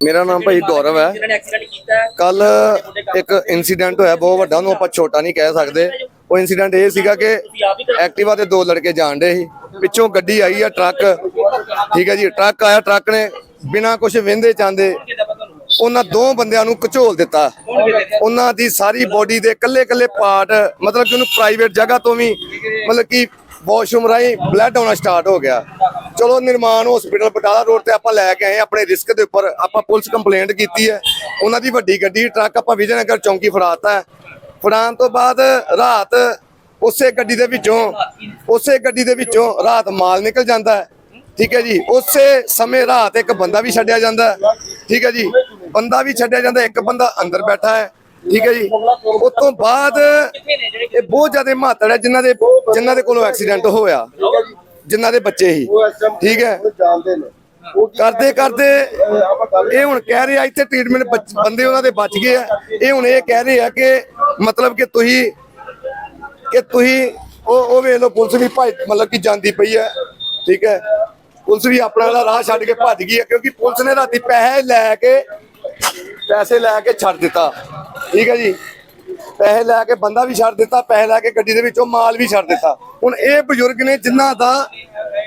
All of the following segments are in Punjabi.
ਮੇਰਾ ਨਾਮ ਭਾਈ ਗੌਰਵ ਹੈ। ਕੱਲ ਇੱਕ ਇਨਸੀਡੈਂਟ ਹੋਇਆ ਬਹੁਤ ਵੱਡਾ ਉਹਨੂੰ ਆਪਾਂ ਛੋਟਾ ਨਹੀਂ ਕਹਿ ਸਕਦੇ। ਉਹ ਇਨਸੀਡੈਂਟ ਇਹ ਸੀਗਾ ਕਿ ਐਕਟਿਵਾ ਤੇ ਦੋ ਲੜਕੇ ਜਾਣ ਡੇ ਸੀ। ਪਿੱਛੋਂ ਗੱਡੀ ਆਈ ਆ ਟਰੱਕ। ਠੀਕ ਹੈ ਜੀ ਟਰੱਕ ਆਇਆ ਟਰੱਕ ਨੇ ਬਿਨਾਂ ਕੁਝ ਪਤਾ ਤੁਹਾਨੂੰ ਉਹਨਾਂ ਦੋ ਬੰਦਿਆਂ ਨੂੰ ਘਚੋਲ ਦਿੱਤਾ। ਉਹਨਾਂ ਦੀ ਸਾਰੀ ਬੋਡੀ ਦੇ ਕੱਲੇ ਕੱਲੇ ਪਾਰਟ ਮਤਲਬ ਕਿ ਉਹਨੂੰ ਪ੍ਰਾਈਵੇਟ ਜਗ੍ਹਾ ਤੋਂ ਵੀ ਮਤਲਬ ਕਿ ਵਾਸ਼ਰੂਮ ਰਾਹੀਂ ਬਲੱਡ ਆਉਣਾ ਸਟਾਰਟ ਹੋ ਗਿਆ। ਚਲੋ ਨਿਰਮਾਨ ਹਸਪੀਟਲ ਬਟਾਲਾ ਰੋਡ ਤੇ ਆਪਾਂ ਲੈ ਕੇ ਆਏ ਆਪਣੇ ਰਿਸਕ ਦੇ ਉੱਪਰ ਆਪਾਂ ਪੁਲਿਸ ਕੰਪਲੇਂਟ ਕੀਤੀ ਹੈ। ਉਹਨਾਂ ਦੀ ਵੱਡੀ ਗੱਡੀ, ਟਰੱਕ ਆਪਾਂ ਵਿਜયਨਗਰ ਚੌਂਕੀ ਫੜਾਤਾ ਹੈ। ਫੜਾਉਣ ਤੋਂ ਬਾਅਦ ਰਾਤ ਉਸੇ ਗੱਡੀ ਦੇ ਵਿੱਚੋਂ, ਉਸੇ ਗੱਡੀ ਦੇ ਵਿੱਚੋਂ ਰਾਤ ਮਾਲ ਨਿਕਲ ਜਾਂਦਾ ਹੈ। ਠੀਕ ਹੈ ਜੀ, ਉਸੇ ਸਮੇਂ ਰਾਤ ਇੱਕ ਬੰਦਾ ਵੀ ਛੱਡਿਆ ਜਾਂਦਾ ਠੀਕ ਹੈ ਜੀ, ਬੰਦਾ ਵੀ ਛੱਡਿਆ ਜਾਂਦਾ, ਇੱਕ ਬੰਦਾ ਅੰਦਰ ਬੈਠਾ ਹੈ। ਠੀਕ ਹੈ ਜੀ, ਉਸ ਤੋਂ ਬਾਅਦ ਇਹ ਬਹੁਤ ਜ਼ਿਆਦਾ ਮਾਤੜ ਹੈ ਜਿਨ੍ਹਾਂ ਦੇ ਜਿਨ੍ਹਾਂ ਦੇ ਕੋਲੋਂ ਐਕਸੀਡੈਂਟ ਹੋਇਆ। ਜਿਨ੍ਹਾਂ ਦੇ ਬੱਚੇ ਹੀ ਠੀਕ ਹੈ। ਕਰਦੇ ਕਰਦੇ ਇਹ ਹੁਣ ਕਹਿ ਰਹੇ ਆ ਇੱਥੇ ਟ੍ਰੀਟਮੈਂਟ ਬੰਦੇ ਉਹਨਾਂ ਦੇ ਬਚ ਗਏ ਆ। ਇਹ ਹੁਣ ਇਹ ਕਹਿ ਰਹੇ ਆ ਕਿ ਮਤਲਬ ਕਿ ਤੁਸੀਂ ਕਿ ਤੁਸੀਂ ਉਹ ਉਹ ਵੇਖ ਲਓ ਪੁਲਿਸ ਵੀ ਭੱਜ ਮਤਲਬ ਕਿ ਜਾਂਦੀ ਪਈ ਹੈ। ਠੀਕ ਹੈ। ਪੁਲਿਸ ਵੀ ਆਪਣਾ ਵਾਲਾ ਰਾਹ ਛੱਡ ਕੇ ਭੱਜ ਗਈ ਹੈ ਕਿਉਂਕਿ ਪੁਲਿਸ ਨੇ ਰਾਤੀ ਪੈਸੇ ਲੈ ਕੇ ਪੈਸੇ ਲੈ ਕੇ ਛੱਡ ਦਿੱਤਾ। ਠੀਕ ਹੈ ਜੀ। ਪੈਸੇ ਲੈ ਕੇ ਬੰਦਾ ਵੀ ਛੱਡ ਦਿੱਤਾ, ਪੈਸੇ ਲੈ ਕੇ ਗੱਡੀ ਦੇ ਵਿੱਚੋਂ ਮਾਲ ਵੀ ਛੱਡ ਦਿੱਤਾ। ਹੁਣ ਇਹ ਬਜ਼ੁਰਗ ਨੇ ਜਿਨ੍ਹਾਂ ਦਾ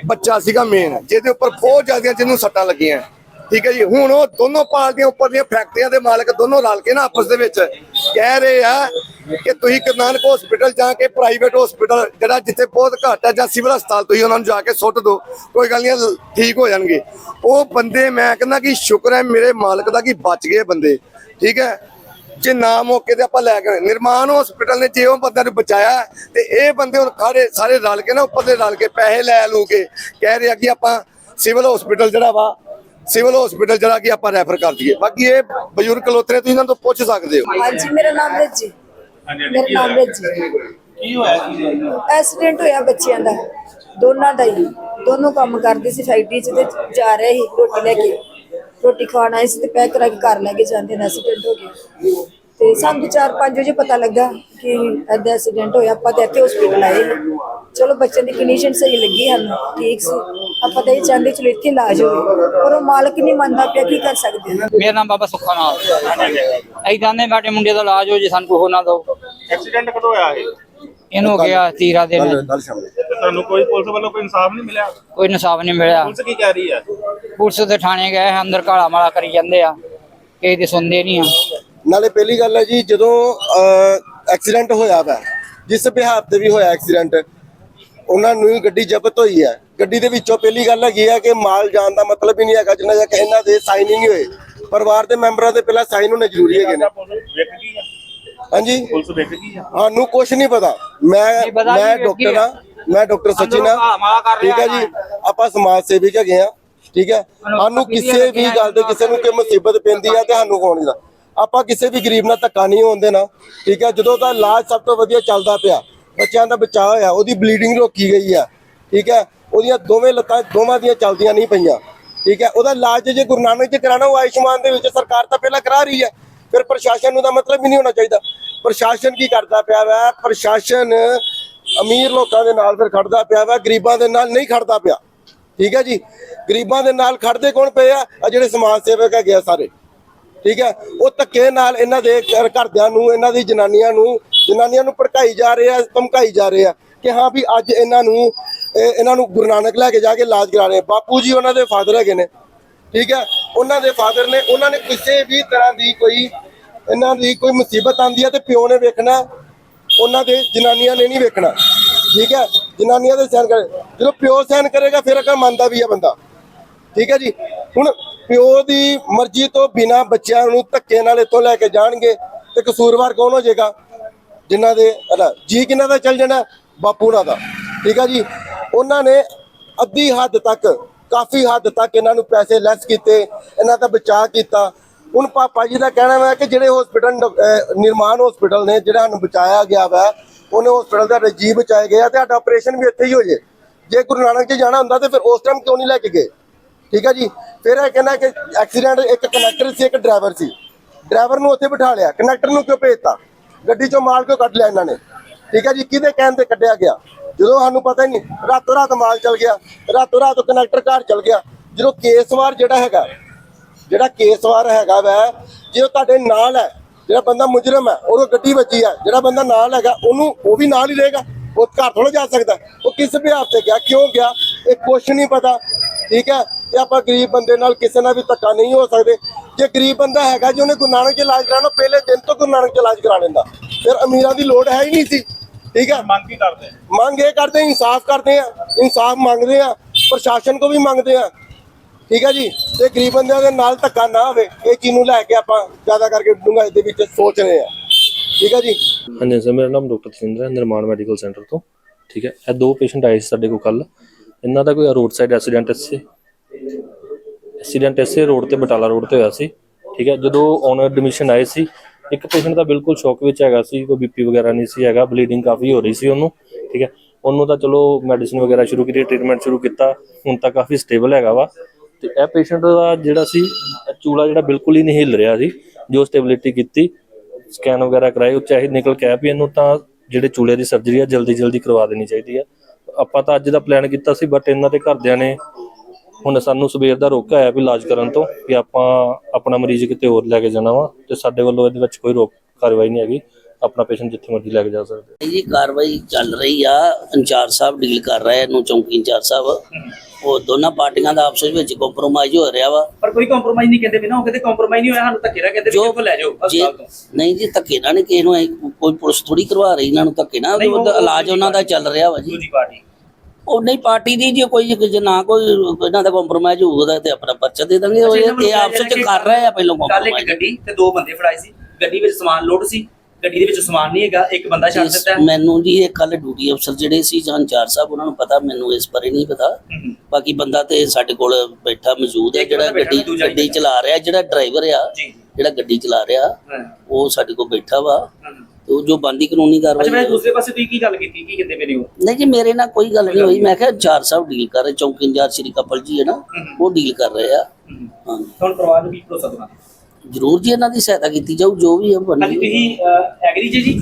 ਬੱਚਾ ਸੀਗਾ ਮੇਨ ਜਿਹਦੇ ਉੱਪਰ ਬਹੁਤ ਜ਼ਿਆਦੀਆਂ ਜਿਹਨੂੰ ਸੱਟਾਂ ਲੱਗੀਆਂ। ਠੀਕ ਹੈ ਜੀ, ਹੁਣ ਉਹ ਦੋਨੋਂ ਪਾਰਟੀਆਂ ਉੱਪਰ ਫੈਕਟਰੀਆਂ ਦੇ ਮਾਲਕ ਦੋਨੋਂ ਰਲ ਕੇ ਨਾ ਆਪਸ ਦੇ ਵਿੱਚ ਕਹਿ ਰਹੇ ਆ ਕਿ ਤੁਸੀਂ ਨਾਨਕ ਹਸਪੀਟਲ ਜਾ ਕੇ ਪ੍ਰਾਈਵੇਟ ਹਸਪੀਟਲ ਜਿਹੜਾ ਜਿੱਥੇ ਬਹੁਤ ਘੱਟ ਹੈ ਜਾਂ ਸਿਵਲ ਹਸਪਤਾਲ ਤੁਸੀਂ ਉਹਨਾਂ ਨੂੰ ਜਾ ਕੇ ਸੁੱਟ ਦਿਓ, ਕੋਈ ਗੱਲ ਨਹੀਂ, ਠੀਕ ਹੋ ਜਾਣਗੇ। ਉਹ ਬੰਦੇ ਮੈਂ ਕਹਿੰਦਾ ਕਿ ਸ਼ੁਕਰ ਹੈ ਮੇਰੇ ਮਾਲਕ ਦਾ ਕਿ ਬਚ ਗਏ ਬੰਦੇ। ਠੀਕ ਹੈ ਜੇ ਨਾ ਮੌਕੇ ਤੇ ਆਪਾਂ ਲੈ ਕੇ ਨਿਰਮਾਨ ਹਸਪੀਟਲ ਨੇ ਜੇ ਉਹ ਬੰਦਿਆਂ ਨੂੰ ਬਚਾਇਆ ਤੇ ਇਹ ਬੰਦੇ ਹੁਣ ਖੜੇ ਸਾਰੇ ਰਲ ਕੇ ਨਾ ਉੱਪਰ ਦੇ ਰਲ ਕੇ ਪੈਸੇ ਲੈ ਲੂ ਕੇ ਕਹਿ ਰਹੇ ਕਿ ਆਪਾਂ ਸਿਵਲ ਹਸਪੀਟਲ ਜਿਹੜਾ ਵਾ ਸਿਵਲ ਹਸਪੀਟਲ ਜਿਹੜਾ ਕਿ ਆਪਾਂ ਰੈਫਰ ਕਰ ਦਈਏ। ਬਾਕੀ ਇਹ ਬਜ਼ੁਰਗ ਕਲੋਤਰੇ ਤੁਸੀਂ ਇਹਨਾਂ ਤੋਂ ਪੁੱਛ ਸਕਦੇ ਹੋ। ਹਾਂਜੀ ਮੇਰਾ ਨਾਮ ਰੱਜੀ ਮੇਰਾ ਨਾਮ ਰੱਜੀ ਕੀ ਹੋਇਆ ਕੀ ਐਕਸੀਡੈਂਟ ਹੋਇਆ ਬੱਚਿਆਂ ਦਾ। ਦੋਨਾਂ ਦਾ ਹੀ। ਦੋਨੋਂ ਕੰਮ ਕਰਦੇ ਸੀ ਫੈਕਟਰੀ 'ਚ ਤੇ ਜਾ ਰਹੇ ਸੀ ਰੋਟੀ ਲੈ ਕੇ। ਰੋਟੀ ਖਾਣ ਆਏ ਸੀ ਤੇ ਪੈਕ ਕਰਾ ਕੇ ਘਰ ਲੈ ਕੇ ਜਾਂਦੇ ਨੇ ਐਕਸੀਡੈਂਟ ਹੋ ਗਿਆ। ਤੇ ਸਾਨੂੰ 4-5 ਵਜੇ ਪਤਾ ਲੱਗਾ ਕਿ ਐਦਾ ਐਕਸੀਡੈਂਟ ਹੋਇਆ ਆਪਾਂ ਤੇ ਇੱਥੇ ਹਸਪੀਟਲ ਆਏ ਚਲੋ ਬੱਚਿਆਂ ਦੀ ਕੰਡੀਸ਼ਨ ਸਹੀ ਲੱਗੀ ਸਾਨੂੰ ਠੀਕ ਸੀ। ਆਪਾਂ ਤਾਂ ਇਹ ਚਾਹੁੰਦੇ ਚਲੋ ਇੱਥੇ ਇਲਾਜ ਹੋਵੇ ਪਰ ਉਹ ਮਾਲਕ ਨਹੀਂ ਮੰਨਦਾ ਪਿਆ ਕੀ ਕਰ ਸਕਦੇ ਮੇਰਾ ਨਾਮ ਬਾਬਾ ਸੁੱਖਾ ਨਾਲ ਅਸੀਂ ਚਾਹੁੰਦੇ ਸਾਡੇ ਮੁੰਡੇ ਦਾ ਇਲਾਜ ਹੋ ਜੇ ਸਾਨੂੰ ਕੋਈ ਨਾ ਦੋ ਐਕਸੀਡੈਂਟ ਕਦੋਂ ਹੋਇਆ ਇਹ? ਇਹਨੂੰ ਹੋ ਗਿਆ ਤੀਰਾ ਦਿਨ। ਤੁਹਾਨੂੰ ਕੋਈ ਪੁਲਿਸ ਵੱਲੋਂ ਕੋਈ ਇਨਸਾਫ ਨਹੀਂ ਮਿਲਿਆ? ਕੋਈ ਇਨਸਾਫ ਨਹੀਂ ਮਿਲਿਆ। ਪੁਲਿਸ ਕੀ ਕਹਿ ਰਹੀ ਹੈ ਪੁਲਿਸ ਦੇ ਥਾਣੇ ਗਏ ਅੰਦਰ ਕਾਲਾ ਮਾਲਾ ਕਰੀ ਜਾਂਦੇ ਆ ਕਿਸੇ ਦੀ ਸੁਣਦੇ ਨਹੀਂ ਆ। ਨਾਲੇ ਪਹਿਲੀ ਗੱਲ ਹੈ ਜੀ ਜਦੋਂ ਐਕਸੀਡੈਂਟ ਹੋਇਆ ਵਾ ਜਿਸ ਬਿਹਾਰ ਤੇ ਵੀ ਹੋਇਆ ਐਕਸੀਡੈਂਟ ਉਹਨਾਂ ਨੂੰ ਹੀ ਗੱਡੀ ਜ਼ਬਤ ਹੋਈ ਹੈ। ਗੱਡੀ ਦੇ ਵਿੱਚੋਂ ਪਹਿਲੀ ਗੱਲ ਹੈਗੀ ਹੈ ਕਿ ਮਾਲ ਜਾਣ ਦਾ ਮਤਲਬ ਹੀ ਨਹੀਂ ਹੈਗਾ ਜਿੰਨਾ ਤੱਕ ਇਹਨਾਂ ਦੇ ਸਾਈਨ ਹੀ ਨਹੀਂ ਹੋਏ। ਪਰਿਵਾਰ ਦੇ ਮੈਂਬਰਾਂ ਦੇ ਪਹਿਲਾਂ ਸਾਈਨ ਹੋਣੇ ਜ਼ਰੂਰੀ ਹੈਗੇ ਨੇ। ਪੁਲਿਸ ਵਿਕ ਗਈ ਆ ਹਾਂਜੀ? ਪੁਲਿਸ ਵਿਕ ਗਈ ਆ? ਸਾਨੂੰ ਕੁਝ ਨਹੀਂ ਪਤਾ। ਮੈਂ ਪਤਾ ਮੈਂ ਡਾਕਟਰ ਆ? ਮੈਂ ਡਾਕਟਰ ਸਚਿਨ ਅੰਦਰੋਂ ਆ ਮਾਲਾ ਕਰ ਠੀਕ ਹੈ ਰਿਹਾ ਜੀ? ਆਪਾਂ ਸਮਾਜ ਸੇਵੀ ਹੈਗੇ ਆ ਠੀਕ ਹੈ? ਸਾਨੂੰ ਕਿਸੇ ਵੀ ਗੱਲ ਦੇ ਕਿਸੇ ਨੂੰ ਕਿ ਮੁਸੀਬਤ ਪੈਂਦੀ ਆ ਤੇ ਸਾਨੂੰ ਹੋਣ ਦਾ ਆਪਾਂ ਕਿਸੇ ਵੀ ਗਰੀਬ ਨਾਲ ਧੱਕਾ ਨਹੀਂ ਹੋਣ ਦੇਣਾ ਠੀਕ ਹੈ? ਜਦੋਂ ਦਾ ਇਲਾਜ ਸਭ ਤੋਂ ਵਧੀਆ ਚੱਲਦਾ ਪਿਆ ਬੱਚਿਆਂ ਦਾ ਬਚਾਅ ਹੋਇਆ ਉਹਦੀ ਬਲੀਡਿੰਗ ਰੋਕੀ ਗਈ ਆ ਠੀਕ ਹੈ? ਉਹਦੀਆਂ ਦੋਵੇਂ ਲੱਤਾਂ ਦੋਵਾਂ ਦੀਆਂ ਚੱਲਦੀਆਂ ਨਹੀਂ ਪਈਆਂ ਠੀਕ ਹੈ? ਉਹਦਾ ਇਲਾਜ ਜੇ ਗੁਰੂ ਨਾਨਕ ਚ ਕਰਾਣਾ ਉਹ ਆਯੁਸ਼ਮਾਨ ਦੇ ਵਿੱਚ ਸਰਕਾਰ ਤਾਂ ਪਹਿਲਾਂ ਕਰਾ ਰਹੀ ਹੈ ਫਿਰ ਪ੍ਰਸ਼ਾਸਨ ਨੂੰ ਦਾ ਮਤਲਬ ਹੀ ਨਹੀਂ ਹੋਣਾ ਚਾਹੀਦਾ। ਪ੍ਰਸ਼ਾਸਨ ਕੀ ਕਰਦਾ ਪਿਆ ਵਾ? ਪ੍ਰਸ਼ਾਸਨ ਅਮੀਰ ਲੋਕਾਂ ਦੇ ਨਾਲ ਫਿਰ ਖੜਦਾ ਪਿਆ ਵਾ ਗਰੀਬਾਂ ਦੇ ਨਾਲ ਨਹੀਂ ਖੜਦਾ ਪਿਆ। ਠੀਕ ਹੈ ਜੀ? ਗਰੀਬਾਂ ਦੇ ਨਾਲ ਖੜਦੇ ਕੌਣ ਪਏ ਆ? ਆ ਜਿਹੜੇ ਸਮਾਜ ਸੇਵਕ ਹੈਗੇ ਆ ਸਾਰੇ। ਠੀਕ ਹੈ? ਉਹ ਧੱਕੇ ਨਾਲ ਇਹਨਾਂ ਦੇ ਘਰ- ਘਰਦਿਆਂ ਨੂੰ, ਇਹਨਾਂ ਦੀ ਜਨਾਨੀਆਂ ਨੂੰ ਜਨਾਨੀਆਂ ਨੂੰ ਭੜਕਾਈ ਜਾ ਰਹੇ ਆ, ਧਮਕਾਈ ਜਾ ਰਹੇ ਆ ਕਿ ਹਾਂ ਵੀ ਅੱਜ ਇਹਨਾਂ ਨੂੰ ਇਹਨਾਂ ਨੂੰ ਗੁਰੂ ਨਾਨਕ ਲੈ ਕੇ ਜਾ ਕੇ ਇਲਾਜ ਕਰਾ ਰਹੇ ਬਾਪੂ ਜੀ ਉਹਨਾਂ ਦੇ ਫਾਦਰ ਹੈਗੇ ਨੇ। ਠੀਕ ਹੈ? ਉਹਨਾਂ ਦੇ ਫਾਦਰ ਨੇ, ਉਹਨਾਂ ਨੇ ਕਿਸੇ ਵੀ ਤਰ੍ਹਾਂ ਦੀ ਕੋਈ, ਇਹਨਾਂ ਦੀ ਕੋਈ ਮੁਸੀਬਤ ਆਂਦੀ ਹੈ ਤੇ ਪਿਓ ਨੇ ਵੇਖਣਾ, ਉਹਨਾਂ ਦੇ ਜਨਾਨੀਆਂ ਨੇ ਨਹੀਂ ਵੇਖਣਾ। ਠੀਕ ਹੈ? ਜਨਾਨੀਆਂ ਦੇ ਸਹਿਨ ਕਰੇ। ਜਦੋਂ ਪਿਓ ਸਹਿਨ ਕਰੇਗਾ, ਫਿਰ ਅਕਲ ਮੰਨਦਾ ਵੀ ਹੈ ਬੰਦਾ। ਠੀਕ ਹੈ ਜੀ? ਹੁਣ ਪਿਓ ਦੀ ਮਰਜ਼ੀ ਤੋਂ ਬਿਨਾ ਬੱਚਿਆਂ ਨੂੰ ਧੱਕੇ ਨਾਲ ਇੱਥੋਂ ਲੈ ਕੇ ਜਾਣਗੇ ਤੇ ਕਸੂਰਵਾਰ ਕੌਣ ਹੋ ਜਾਏਗਾ? ਜਿਨ੍ਹਾਂ ਦੇ ਜੀ ਕਿਹਨਾਂ ਦਾ ਚੱਲ ਜਾਣਾ? ਬਾਪੂ ਨਾਲ ਦਾ। ਠੀਕ ਹੈ ਜੀ? ਉਹਨਾਂ ਨੇ ਅੱਧੀ ਹੱਦ ਤੱਕ, ਕਾਫੀ ਹੱਦ ਤੱਕ ਇਹਨਾਂ ਨੂੰ ਪੈਸੇ ਲੈਸ ਕੀਤੇ, ਇਹਨਾਂ ਦਾ ਬਚਾਅ ਕੀਤਾ। ਹੁਣ ਪਾਪਾ ਜੀ ਦਾ ਕਹਿਣਾ ਹੈ ਕਿ ਜਿਹੜੇ ਹਸਪੀਟਲ ਨਿਰਮਾਣ ਹਸਪੀਟਲ ਨੇ, ਜਿਹੜਾ ਸਾਨੂੰ ਬਚਾਇਆ ਗਿਆ ਵਾ ਉਹਨੇ ਹਸਪੀਟਲ ਦਾ ਜੀਵ ਬਚਾਏ ਗਏ ਆ ਤੇ ਸਾਡਾ ਆਪਰੇਸ਼ਨ ਵੀ ਇੱਥੇ ਹੀ ਹੋ ਜੇ। ਜੇ ਗੁਰੂ ਨਾਨਕ ਜੀ ਜਾਣਾ ਹੁੰਦਾ ਤੇ ਫਿਰ ਉਸ ਟਾਈਮ ਕਿਉਂ ਨਹੀਂ ਲੈ ਕੇ ਗਏ? ਠੀਕ ਹੈ ਜੀ? ਫਿਰ ਇਹ ਕਹਿੰਦਾ ਕਿ ਐਕਸੀਡੈਂਟ ਇੱਕ ਕਨੈਕਟਰ ਸੀ, ਇੱਕ ਡਰਾਈਵਰ ਸੀ। ਡਰਾਈਵਰ ਨੂੰ ਉੱਥੇ ਬਿਠਾ ਲਿਆ। ਕਨੈਕਟਰ ਨੂੰ ਕਿਉਂ ਭੇਜਤਾ? ਗੱਡੀ ਚੋਂ ਮਾਲ ਕਿਉਂ ਕੱਢ ਲਿਆ ਇਹਨਾਂ ਨੇ? ਠੀਕ ਹੈ ਜੀ? ਕਿਹਦੇ ਕਹਿਣ ਤੇ ਕੱਢਿਆ ਗਿਆ? ਜਦੋਂ ਸਾਨੂੰ ਪਤਾ ਹੀ ਨਹੀਂ, ਰਾਤੋਂ ਰਾਤ ਮਾਲ ਚਲ ਗਿਆ, ਰਾਤੋਂ ਰਾਤ ਕਨੈਕਟਰ ਘਰ ਚਲ ਗਿਆ। ਜਦੋਂ ਕੇਸਵਾਰ ਜਿਹੜਾ ਹੈਗਾ, ਜਿਹੜਾ ਕੇਸਵਾਰ ਹੈਗਾ ਵੈ, ਜੇ ਉਹ ਤੁਹਾਡੇ ਨਾਲ ਹੈ ਜਿਹੜਾ ਬੰਦਾ ਮੁਜਰਮ ਹੈ ਉਹਨੂੰ ਗੱਡੀ ਵੱਜੀ ਹੈ ਜਿਹੜਾ ਬੰਦਾ ਨਾਲ ਹੈਗਾ ਉਹਨੂੰ ਉਹ ਵੀ ਨਾਲ ਹੀ ਰਹੇਗਾ ਉਹ ਘਰ ਥੋੜਾ ਜਾ ਸਕਦਾ ਉਹ ਕਿਸ ਬਿਹਾਰ ਤੇ ਗਿਆ ਕਿਉਂ ਗਿਆ ਇਹ ਕੁਛ ਨਹੀਂ ਪਤਾ ਠੀਕ ਹੈ? ਤੇ ਆਪਾਂ ਗਰੀਬ ਬੰਦੇ ਨਾਲ ਕਿਸੇ ਨਾਲ ਵੀ ਧੱਕਾ ਨਹੀਂ ਹੋ ਸਕਦੇ। ਜੇ ਗਰੀਬ ਬੰਦਾ ਹੈਗਾ ਜੀ ਉਹਨੇ ਗੁਰੂ ਨਾਨਕ ਇਲਾਜ ਕਰਾਉਣਾ ਪਹਿਲੇ ਦਿਨ ਤੋਂ ਗੁਰੂ ਨਾਨਕ ਇਲਾਜ ਕਰਾ ਲੈਂਦਾ। ਫਿਰ ਅਮੀਰਾਂ ਦੀ ਲੋੜ ਹੈ ਹੀ ਨਹੀਂ ਸੀ ਠੀਕ ਹੈ? ਮੰਗ ਕੀ ਕਰਦੇ? ਮੰਗ ਇਹ ਕਰਦੇ ਇਨਸਾਫ ਕਰਦੇ ਆ ਇਨਸਾਫ ਮੰਗਦੇ ਆ ਪ੍ਰਸ਼ਾਸਨ ਕੋ ਵੀ ਮੰਗਦੇ ਆ। ਠੀਕ ਹੈ ਜੀ? ਤੇ ਗਰੀਬ ਬੰਦਿਆਂ ਦੇ ਨਾਲ ਧੱਕਾ ਨਾ ਹੋਵੇ, ਇਹ ਚੀਜ਼ ਨੂੰ ਲੈ ਕੇ ਆਪਾਂ ਜ਼ਿਆਦਾ ਕਰਕੇ ਡੂੰਘਾਈ ਦੇ ਵਿੱਚ ਸੋਚ ਰਹੇ ਆ। ਠੀਕ ਹੈ ਜੀ? ਹਾਂਜੀ ਸਰ, ਮੇਰਾ ਨਾਮ ਡਾਕਟਰ ਤਜਿੰਦਰ ਹੈ, ਨਿਰਮਾਣ ਮੈਡੀਕਲ ਸੈਂਟਰ ਤੋਂ। ਠੀਕ ਹੈ, ਇਹ ਦੋ ਪੇਸ਼ੈਂਟ ਆਏ ਸੀ ਸਾਡੇ ਕੋਲ ਕੱਲ ਇਹਨਾਂ ਦਾ ਕੋਈ ਰੋਡ ਸਾਈਡ ਐਕਸੀਡੈਂਟ ਸੀ ਐਕਸੀਡੈਂਟ ਇਸੇ ਰੋਡ ਤੇ, ਬਟਾਲਾ ਰੋਡ ਤੇ ਹੋਇਆ ਸੀ। ਠੀਕ ਹੈ, ਜਦੋਂ ਔਨ ਐਡਮਿਸ਼ਨ ਆਏ ਸੀ, ਇੱਕ ਪੇਸ਼ੈਂਟ ਦਾ ਬਿਲਕੁਲ ਸ਼ੌਕ ਵਿੱਚ ਹੈਗਾ ਸੀ, ਕੋਈ ਬੀਪੀ ਵਗੈਰਾ ਨਹੀਂ ਸੀ ਹੈਗਾ, ਬਲੀਡਿੰਗ ਕਾਫੀ ਹੋ ਰਹੀ ਸੀ ਉਹਨੂੰ। ਠੀਕ ਹੈ, ਉਹਨੂੰ ਤਾਂ ਚਲੋ ਮੈਡੀਸਿਨ ਵਗੈਰਾ ਸ਼ੁਰੂ ਕੀਤੀ, ਟ੍ਰੀਟਮੈਂਟ ਸ਼ੁਰੂ ਕੀਤਾ, ਹੁਣ ਤਾਂ ਕਾਫੀ ਸਟੇਬਲ ਹੈਗਾ ਵਾ। ਤੇ ਇਹ ਪੇਸ਼ੈਂਟ ਦਾ ਜਿਹੜਾ ਸੀ ਚੂਲਾ ਜਿਹੜਾ ਬਿਲਕੁਲ ਹੀ ਨਹੀਂ ਹਿੱਲ ਰਿਹਾ ਸੀ, ਜੋ ਸਟੇਬਿਲਿਟੀ ਕੀਤੀ ਸਕੈਨ ਵਗੈਰਾ ਕਰਾਏ, ਉਹ ਚਾਹੇ ਨਿਕਲ ਕੇ ਆਇਆ ਵੀ ਇਹਨੂੰ ਤਾਂ ਜਿਹੜੇ ਚੂਲੇ ਦੀ ਸਰਜਰੀ ਆ, ਜਲਦੀ ਜਲਦੀ ਕਰਵਾ ਦੇਣੀ ਚਾਹੀਦੀ ਆ। ਆਪਾਂ ਤਾਂ ਅੱਜ ਦਾ ਪਲਾਨ ਕੀਤਾ ਸੀ ਬਟ ਇਹਨਾਂ ਦੇ ਘਰਦਿਆਂ ਨੇ ਹੁਣ ਸਾਨੂੰ ਸਵੇਰ ਦਾ ਰੋਕਿਆ ਆਇਆ ਵੀ ਇਲਾਜ ਕਰਨ ਤੋਂ ਕਿ ਆਪਾਂ ਆਪਣਾ ਮਰੀਜ਼ ਕਿਤੇ ਹੋਰ ਲੈ ਕੇ ਜਾਣਾ ਵਾ, ਤੇ ਸਾਡੇ ਵੱਲੋਂ ਇਹਦੇ ਵਿੱਚ ਕੋਈ ਰੋਕ ਕਾਰਵਾਈ ਨਹੀਂ ਹੈਗੀ। ਆਪਣਾ ਪੇਸ਼ੈਂਟ ਜਿੱਥੇ ਮਰਜ਼ੀ ਲੈ ਕੇ ਜਾ ਸਕਦੇ। ਇਹ ਜੀ ਕਾਰਵਾਈ ਚੱਲ ਰਹੀ ਆ। ਇੰਚਾਰਜ ਸਾਹਿਬ ਡੀਲ ਕਰ ਰਹੇ ਇਹਨੂੰ ਚੌਂਕੀ ਇੰਚਾਰਜ ਸਾਹਿਬ। ਉਹ ਦੋਨਾਂ ਪਾਰਟੀਆਂ ਦਾ ਆਪਸ ਵਿੱਚ ਕੰਪਰੋਮਾਈਜ਼ ਹੋ ਰਿਹਾ ਵਾ। ਪਰ ਕੋਈ ਕੰਪਰੋਮਾਈਜ਼ ਨਹੀਂ ਕਹਿੰਦੇ ਬਿਨਾ ਉਹ ਕਹਿੰਦੇ ਕੰਪਰੋਮਾਈਜ਼ ਨਹੀਂ ਹੋਇਆ ਸਾਨੂੰ ਧੱਕੇ ਨਾਲ ਕਹਿੰਦੇ ਵੀ ਜੋ- ਲੈ ਜਾਓ ਜੇ ਹਸਪਤਾਲ ਤੋਂ। ਨਹੀਂ ਜੀ ਧੱਕੇ ਨਾਲ ਨਹੀਂ ਕਿਸੇ ਨੂੰ ਐਂ ਕੋਈ ਪੁਲਿਸ ਥੋੜੀ ਕਰਵਾ ਰਹੀ ਇਹਨਾਂ ਨੂੰ ਧੱਕੇ ਨਾਲ। ਨਹੀਂ, ਉਹ- ਉਹਦਾ ਇਲਾਜ ਉਹਨਾਂ ਦਾ ਚੱਲ ਰਿਹਾ ਵਾ ਜੀ। ਦੂਜੀ ਪਾਰਟੀ। ਉਹ ਨਹੀਂ ਪਾਰਟੀ ਦੀ ਜੇ ਕੋਈ ਜੇ ਨਾ ਕੋਈ ਇਹਨਾਂ ਦਾ ਕੰਪਰੋਮਾਈਜ਼ ਹੋਊਗਾ ਤੇ ਆਪਣਾ ਪਰਚਾ ਦੇ ਦਾਂਗੇ। ਉਹ ਇਹ ਇਹ ਆਪਸ ਵਿੱਚ ਕਰ ਰਹੇ ਆ ਪਹਿਲਾਂ ਕੱਲ ਇੱਕ ਕੰਪਰੋਮਾਈਜ਼ ਗੱਡੀ ਤੇ ਦੋ ਬੰਦੇ ਫੜਾਏ ਸੀ। ਗੱਡੀ ਵਿੱਚ ਸਮਾਨ ਲੋਡ ਸੀ। ਗੱਡੀ ਦੇ ਵਿੱਚ ਸਮਾਨ ਨਹੀਂ ਹੈਗਾ ਇੱਕ ਬੰਦਾ ਛੱਡ ਦਿੱਤਾ। ਹੈ। ਮੈਨੂੰ ਜੀ ਇਹ ਕੱਲ ਡਿਊਟੀ ਅਫਸਰ ਜਿਹੜੇ ਸੀ ਜਾਂ ਇੰਚਾਰਜ ਸਾਹਿਬ ਉਹਨਾਂ ਨੂੰ ਪਤਾ ਮੈਨੂੰ ਇਸ ਬਾਰੇ ਨਹੀਂ ਪਤਾ। ਹਮ, ਬਾਕੀ ਬੰਦਾ ਤੇ ਸਾਡੇ ਕੋਲ ਬੈਠਾ ਮੌਜੂਦ ਹੈ ਇੱਕ ਜਿਹੜਾ ਬੰਦਾ ਬੈਠਾ ਗੱਡੀ ਦੂਜਾ ਗੱਡੀ ਚਲਾ ਰਿਹਾ ਜਿਹੜਾ ਡਰਾਈਵਰ ਆ ਜੀ। ਜਿਹੜਾ ਗੱਡੀ ਚਲਾ ਰਿਹਾ ਹਾਂ, ਉਹ ਸਾਡੇ ਕੋਲ ਬੈਠਾ ਵਾ। ਹਾਂ। ਤੇ ਉਹ ਜੋ ਬੰਦੀ ਕਾਨੂੰਨੀ ਅੱਛਾ ਮੈਂ ਕਾਰਵਾਈ ਦੂਸਰੇ ਪਾਸੇ ਤੁਸੀਂ ਕੀ ਗੱਲ ਕੀਤੀ? ਕੀ ਕਹਿੰਦੇ ਨੇ ਉਹ? ਨਹੀਂ ਜੀ ਮੇਰੇ ਨਾਲ ਕੋਈ ਗੱਲ ਨਹੀਂ ਹੋਈ। ਮੈਂ ਕਿਹਾ ਇੰਚਾਰਜ ਸਾਹਿਬ ਡੀਲ ਕਰ ਰਹੇ ਚੌਂਕੀ ਇੰਚਾਰਜ ਸ਼੍ਰੀ ਕਪਲ ਜੀ ਹੈ ਨਾ ਉਹ ਡੀਲ ਕਰ ਰਹੇ ਆ। ਹਮ, ਹਾਂ। ਹੁਣ ਪਰਿਵਾਰ ਨੂੰ ਕੀ ਭਰੋਸਾ ਦਵਾਂ ਜ਼ਰੂਰ ਜੀ ਇਹਨਾਂ ਦੀ ਸਹਾਇਤਾ ਕੀਤੀ ਜਾਊ ਜੋ ਵੀ ਹੈ ਹਾਂਜੀ ਬਣਨੀ ਤੁਸੀਂ ਐਗਰੀ ਜੀ?